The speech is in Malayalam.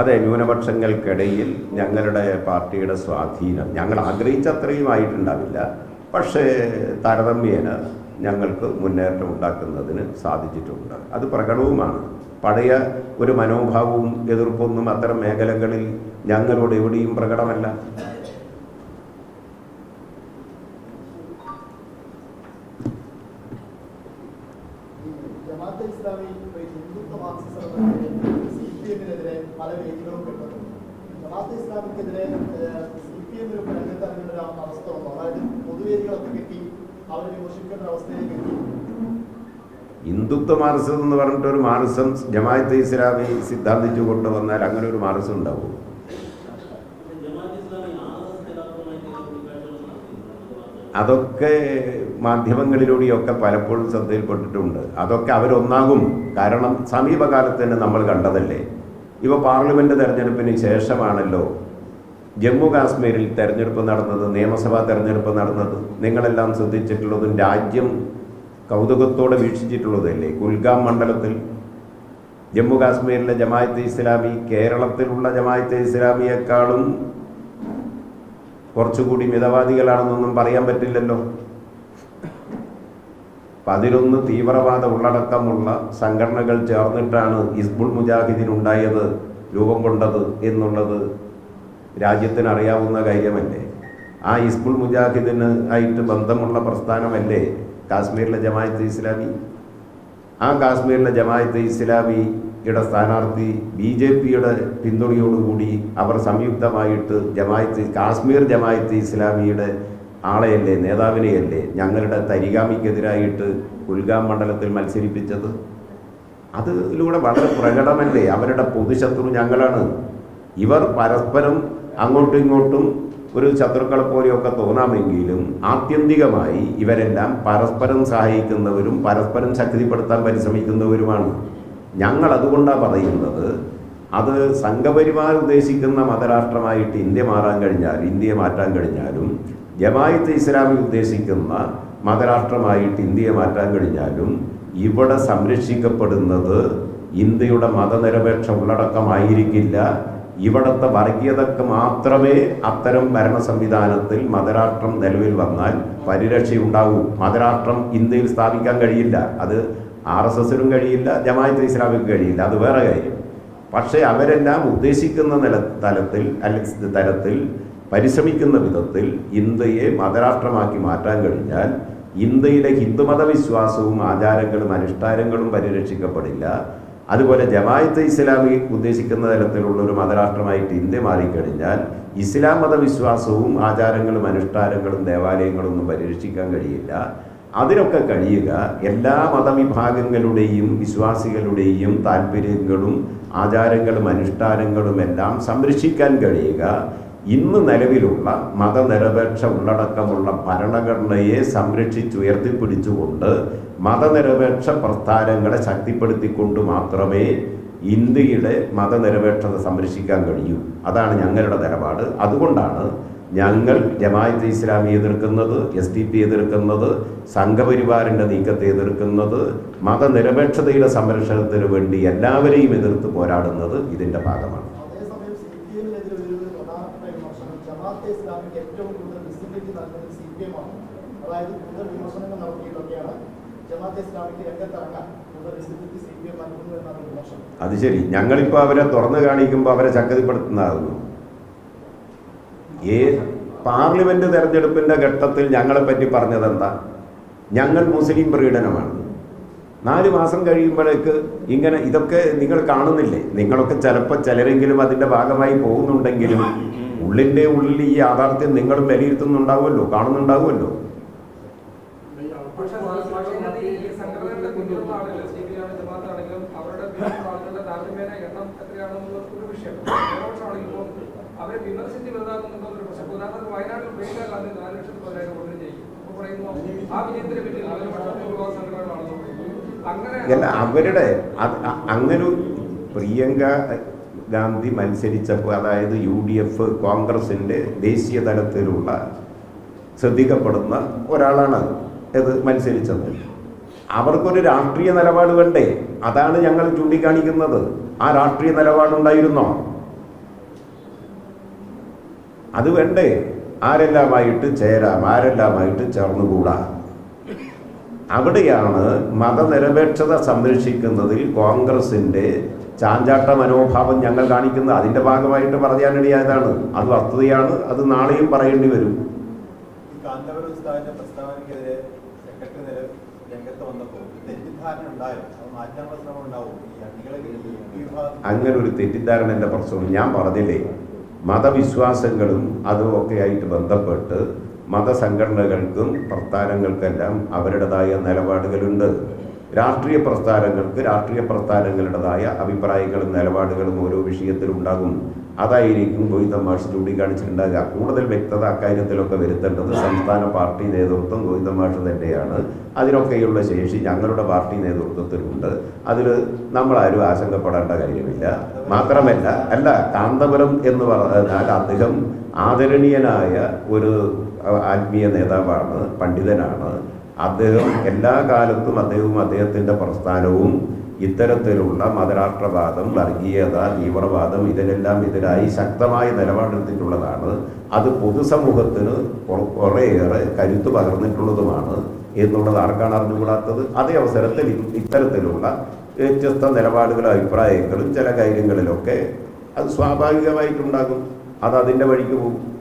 അതെ ന്യൂനപക്ഷങ്ങൾക്കിടയിൽ ഞങ്ങളുടെ പാർട്ടിയുടെ സ്വാധീനം ഞങ്ങൾ ആഗ്രഹിച്ചത്രയും ആയിട്ടുണ്ടാവില്ല. പക്ഷേ താരതമ്യേന ഞങ്ങൾക്ക് മുന്നേറ്റം ഉണ്ടാക്കുന്നതിന് സാധിച്ചിട്ടുണ്ട്. അത് പ്രകടവുമാണ്. പഴയ ഒരു മനോഭാവവും എതിർപ്പൊന്നും അത്തരം മേഖലകളിൽ ഞങ്ങളോട് എവിടെയും പ്രകടമല്ല. Jamaat-e Islami Hindutva Marxism C P എമ്മിനെതിരെ പല വേദികളും കിട്ടുന്നു ജമാഅത്തെ ഇസ്ലാമിക്കെതിരെ സി പി എമ്മിന് രംഗത്തിറങ്ങേണ്ട ഒരു അവസ്ഥ വന്നു. അതായത് പൊതുവേദികളൊക്കെ കിട്ടി അവരെ ഒരു അവസ്ഥയിലേക്ക് എത്തി. ഹിന്ദുത്വ മാർസം എന്ന് പറഞ്ഞിട്ട് ഒരു മാർസം ജമാഅത്തെ ഇസ്ലാമി സിദ്ധാന്തിച്ചു കൊണ്ടുവന്നാൽ അങ്ങനെ ഒരു മാർസം ഉണ്ടാവും ജമാഅത്ത് ഇസ്ലാമി ആർ എസ് നേതാക്കളുമായി ചില കൂടിക്കാഴ്ചകൾ നടത്തിയിട്ടുണ്ട് അതൊക്കെ മാധ്യമങ്ങളിലൂടെയൊക്കെ പലപ്പോഴും ശ്രദ്ധയിൽപ്പെട്ടിട്ടുണ്ട്. അതൊക്കെ അവരൊന്നാകും. കാരണം സമീപകാലത്ത് തന്നെ നമ്മൾ കണ്ടതല്ലേ? ഇവ പാർലമെന്റ് തെരഞ്ഞെടുപ്പിന് ശേഷമാണല്ലോ ജമ്മു കാശ്മീരിൽ തെരഞ്ഞെടുപ്പ് നടന്നത് നിയമസഭാ തെരഞ്ഞെടുപ്പ് നടന്നത്. നിങ്ങളെല്ലാം ശ്രദ്ധിച്ചിട്ടുള്ളതും രാജ്യം കൗതുകത്തോടെ വീക്ഷിച്ചിട്ടുള്ളതല്ലേ? കുൽഗാം മണ്ഡലത്തിൽ ജമ്മു കാശ്മീരിലെ ജമാഅത്തെ ഇസ്ലാമി കേരളത്തിലുള്ള ജമാഅത്തെ ഇസ്ലാമിയെക്കാളും കുറച്ചുകൂടി മിതവാദികളാണെന്നൊന്നും പറയാൻ പറ്റില്ലല്ലോ. പതിനൊന്ന് തീവ്രവാദ ഉള്ളടക്കമുള്ള സംഘടനകൾ ചേർന്നിട്ടാണ് ഹിസ്ബുൾ മുജാഹിദീൻ ഉണ്ടായത് രൂപം കൊണ്ടത് എന്നുള്ളത് രാജ്യത്തിന് അറിയാവുന്ന കാര്യമല്ലേ? ആ ഹിസ്ബുൾ മുജാഹിദിന് ആയിട്ട് ബന്ധമുള്ള പ്രസ്ഥാനമല്ലേ കാശ്മീരിലെ ജമായത്ത് ഇസ്ലാമി? ആ കാശ്മീരിലെ ജമാഅത്ത് ഇസ്ലാമിയുടെ സ്ഥാനാർത്ഥി ബി ജെ പിയുടെ പിന്തുണയോടുകൂടി അവർ സംയുക്തമായിട്ട് ജമായത്ത് കാശ്മീർ ജമായത്ത് ഇസ്ലാമിയുടെ ആളെയല്ലേ നേതാവിനെയല്ലേ ഞങ്ങളുടെ തരികാമിക്കെതിരായിട്ട് കുൽഗാം മണ്ഡലത്തിൽ മത്സരിപ്പിച്ചത്? അതിലൂടെ വളരെ പ്രകടമല്ലേ? അവരുടെ പൊതുശത്രു ഞങ്ങളാണ്. ഇവർ പരസ്പരം അങ്ങോട്ടും ഇങ്ങോട്ടും ഒരു ശത്രുക്കളെ പോലെയൊക്കെ തോന്നാമെങ്കിലും ആത്യന്തികമായി ഇവരെല്ലാം പരസ്പരം സഹായിക്കുന്നവരും പരസ്പരം ശക്തിപ്പെടുത്താൻ പരിശ്രമിക്കുന്നവരുമാണ്. ഞങ്ങൾ അതുകൊണ്ടാണ് പറയുന്നത്. അത് സംഘപരിവാർ ഉദ്ദേശിക്കുന്ന മതരാഷ്ട്രമായിട്ട് ഇന്ത്യ മാറാൻ കഴിഞ്ഞാൽ ഇന്ത്യയെ മാറ്റാൻ കഴിഞ്ഞാലും ജമായത്ത് ഇസ്ലാമി ഉദ്ദേശിക്കുന്ന മതരാഷ്ട്രമായിട്ട് ഇന്ത്യയെ മാറ്റാൻ കഴിഞ്ഞാലും ഇവിടെ സംരക്ഷിക്കപ്പെടുന്നത് ഇന്ത്യയുടെ മതനിരപേക്ഷ ഉള്ളടക്കമായിരിക്കില്ല. ഇവിടുത്തെ വർഗീയതക്ക് മാത്രമേ അത്തരം ഭരണ സംവിധാനത്തിൽ മതരാഷ്ട്രം നിലവിൽ വന്നാൽ പരിരക്ഷയുണ്ടാവൂ. മതരാഷ്ട്രം ഇന്ത്യയിൽ സ്ഥാപിക്കാൻ കഴിയില്ല. അത് ആർ എസ് എസിനും കഴിയില്ല ജമായത്ത് ഇസ്ലാമിക്കും കഴിയില്ല. അത് വേറെ കാര്യം. പക്ഷേ അവരെല്ലാം ഉദ്ദേശിക്കുന്ന നില തലത്തിൽ അല്ലെങ്കിൽ തരത്തിൽ പരിശ്രമിക്കുന്ന വിധത്തിൽ ഇന്ത്യയെ മതരാഷ്ട്രമാക്കി മാറ്റാൻ കഴിഞ്ഞാൽ ഇന്ത്യയിലെ ഹിന്ദുമത വിശ്വാസവും ആചാരങ്ങളും അനുഷ്ഠാനങ്ങളും പരിരക്ഷിക്കപ്പെടില്ല. അതുപോലെ ജമായത്ത് ഇസ്ലാമി ഉദ്ദേശിക്കുന്ന തരത്തിലുള്ള ഒരു മതരാഷ്ട്രമായിട്ട് ഇന്ത്യ മാറിക്കഴിഞ്ഞാൽ ഇസ്ലാം മതവിശ്വാസവും ആചാരങ്ങളും അനുഷ്ഠാനങ്ങളും ദേവാലയങ്ങളും ഒന്നും പരിരക്ഷിക്കാൻ കഴിയില്ല. അതിനൊക്കെ കഴിയുക എല്ലാ മതവിഭാഗങ്ങളുടെയും വിശ്വാസികളുടെയും താല്പര്യങ്ങളും ആചാരങ്ങളും അനുഷ്ഠാനങ്ങളും എല്ലാം സംരക്ഷിക്കാൻ കഴിയുക. ഇന്ന് നിലവിലുള്ള മതനിരപേക്ഷ ഉള്ളടക്കമുള്ള ഭരണഘടനയെ സംരക്ഷിച്ചുയർത്തിപ്പിടിച്ചുകൊണ്ട് മതനിരപേക്ഷ പ്രസ്ഥാനങ്ങളെ ശക്തിപ്പെടുത്തിക്കൊണ്ട് മാത്രമേ ഇന്ത്യയുടെ മതനിരപേക്ഷത സംരക്ഷിക്കാൻ കഴിയൂ. അതാണ് ഞങ്ങളുടെ നിലപാട്. അതുകൊണ്ടാണ് ഞങ്ങൾ ജമാഅത്ത് ഇസ്ലാമി എതിർക്കുന്നത് എസ് ഡി പി എതിർക്കുന്നത് സംഘപരിവാറിന്റെ നീക്കത്തെ എതിർക്കുന്നത് മതനിരപേക്ഷതയുടെ സംരക്ഷണത്തിന് വേണ്ടി എല്ലാവരെയും എതിർത്ത് പോരാടുന്നത് ഇതിന്റെ ഭാഗമാണ്. അതായത് കൂടുതൽ വിമർശനങ്ങൾ നടത്തിയിട്ടൊക്കെയാണ് ജമാഅത്തെ ഇസ്ലാമിക്ക് രംഗത്തിറങ്ങാൻ അത് ശരി. ഞങ്ങളിപ്പോൾ അവരെ തുറന്നു കാണിക്കുമ്പോൾ അവരെ ശക്തിപ്പെടുത്തുന്നതാകുന്നു. ഏ പാർലമെന്റ് തെരഞ്ഞെടുപ്പിന്റെ ഘട്ടത്തിൽ ഞങ്ങളെപ്പറ്റി പറഞ്ഞതെന്താ? ഞങ്ങൾ മുസ്ലിം പ്രീഡനമാണ് നാല് മാസം കഴിയുമ്പോഴേക്ക് ഇങ്ങനെ ഇതൊക്കെ നിങ്ങൾ കാണുന്നില്ലേ? നിങ്ങളൊക്കെ ചിലപ്പോൾ ചിലരെങ്കിലും അതിന്റെ ഭാഗമായി പോകുന്നുണ്ടെങ്കിലും ഉള്ളിന്റെ ഉള്ളിൽ ഈ യാഥാർത്ഥ്യം നിങ്ങളും വിലയിരുത്തുന്നുണ്ടാവുമല്ലോ കാണുന്നുണ്ടാവുമല്ലോ. അവരുടെ അവരെ വിമർശിച്ച് വലുതാക്കുന്നുണ്ടോ എന്നൊരു പ്രശ്നം. ഉദാഹരണത്തിന് വയനാട്ടിൽ പ്രിയങ്ക ഗാന്ധി നാല് ലക്ഷത്തി പതിനായിരം വോട്ടിന് ജയിക്കും. അപ്പോൾ പറയുന്നു ആ വിജയത്തിന് പിന്നിൽ ഭൂരിപക്ഷം യുവ സംഘടനകളാണെന്ന് അങ്ങനെ അവരുടെ അത് അങ്ങനെ പ്രിയങ്ക ഗാന്ധി മത്സരിച്ചപ്പോൾ അതായത് യു ഡി എഫ് കോൺഗ്രസിന്റെ ദേശീയ തലത്തിലുള്ള ശ്രദ്ധിക്കപ്പെടുന്ന ഒരാളാണ് ഇത് മത്സരിച്ചത്. അവർക്കൊരു രാഷ്ട്രീയ നിലപാട് വേണ്ടേ? അതാണ് ഞങ്ങൾ ചൂണ്ടിക്കാണിക്കുന്നത്. ആ രാഷ്ട്രീയ നിലപാടുണ്ടായിരുന്നോ? അത് വേണ്ടേ? ആരെല്ലാമായിട്ട് ചേരാം? ആരെല്ലാമായിട്ട് ചേർന്നുകൂടാ? അവിടെയാണ് മതനിരപേക്ഷത സംരക്ഷിക്കുന്നതിൽ കോൺഗ്രസിന്റെ ചാഞ്ചാട്ട മനോഭാവം ഞങ്ങൾ കാണിക്കുന്നത്. അതിന്റെ ഭാഗമായിട്ട് പറയാനിടയായതാണ് അത് വസ്തുതയാണ്. അത് നാളെയും പറയേണ്ടി വരും. അങ്ങനെ ഒരു തെറ്റിദ്ധാരണ എന്റെ പ്രശ്നം ഞാൻ പറഞ്ഞില്ലേ? മതവിശ്വാസങ്ങളും അതും ഒക്കെ ബന്ധപ്പെട്ട് മതസംഘടനകൾക്കും പ്രസ്ഥാനങ്ങൾക്കെല്ലാം അവരുടേതായ നിലപാടുകളുണ്ട്. രാഷ്ട്രീയ പ്രസ്ഥാനങ്ങൾക്ക് രാഷ്ട്രീയ പ്രസ്ഥാനങ്ങളുടേതായ അഭിപ്രായങ്ങളും നിലപാടുകളും ഓരോ വിഷയത്തിലുണ്ടാകും. അതായിരിക്കും ഗോവിന്ദ മാഷ് ചൂണ്ടിക്കാണിച്ചിട്ടുണ്ടാകുക കൂടുതൽ വ്യക്തത അക്കാര്യത്തിലൊക്കെ വരുത്തേണ്ടത് സംസ്ഥാന പാർട്ടി നേതൃത്വം ഗോവിന്ദ മാഷ് തന്നെയാണ്. അതിനൊക്കെയുള്ള ശേഷി ഞങ്ങളുടെ പാർട്ടി നേതൃത്വത്തിലുണ്ട്. അതിൽ നമ്മളാരും ആശങ്കപ്പെടേണ്ട കാര്യമില്ല. മാത്രമല്ല അല്ല കാന്തപുരം എന്ന് പറഞ്ഞാൽ അദ്ദേഹം ആദരണീയനായ ഒരു ആത്മീയ നേതാവാണ് പണ്ഡിതനാണ്. അദ്ദേഹം എല്ലാ കാലത്തും അദ്ദേഹവും അദ്ദേഹത്തിന്റെ പ്രസ്ഥാനവും ഇത്തരത്തിലുള്ള മതരാഷ്ട്രവാദം വർഗീയത തീവ്രവാദം ഇതിനെല്ലാം എതിരായി ശക്തമായ നിലപാടെടുത്തിട്ടുള്ളതാണ്. അത് പൊതുസമൂഹത്തിന് കുറ- കുറേയേറെ കരുത്ത് പകർന്നിട്ടുള്ളതുമാണ് എന്നുള്ളത് ആർക്കാണ് അറിഞ്ഞുകൂടാത്തത്? അതേ അവസരത്തിൽ ഇത്തരത്തിലുള്ള വ്യത്യസ്ത നിലപാടുകളും അഭിപ്രായങ്ങളും ചില കാര്യങ്ങളിലൊക്കെ അത് സ്വാഭാവികമായിട്ടുണ്ടാകും. അത് അതിന്റെ വഴിക്ക് പോകും.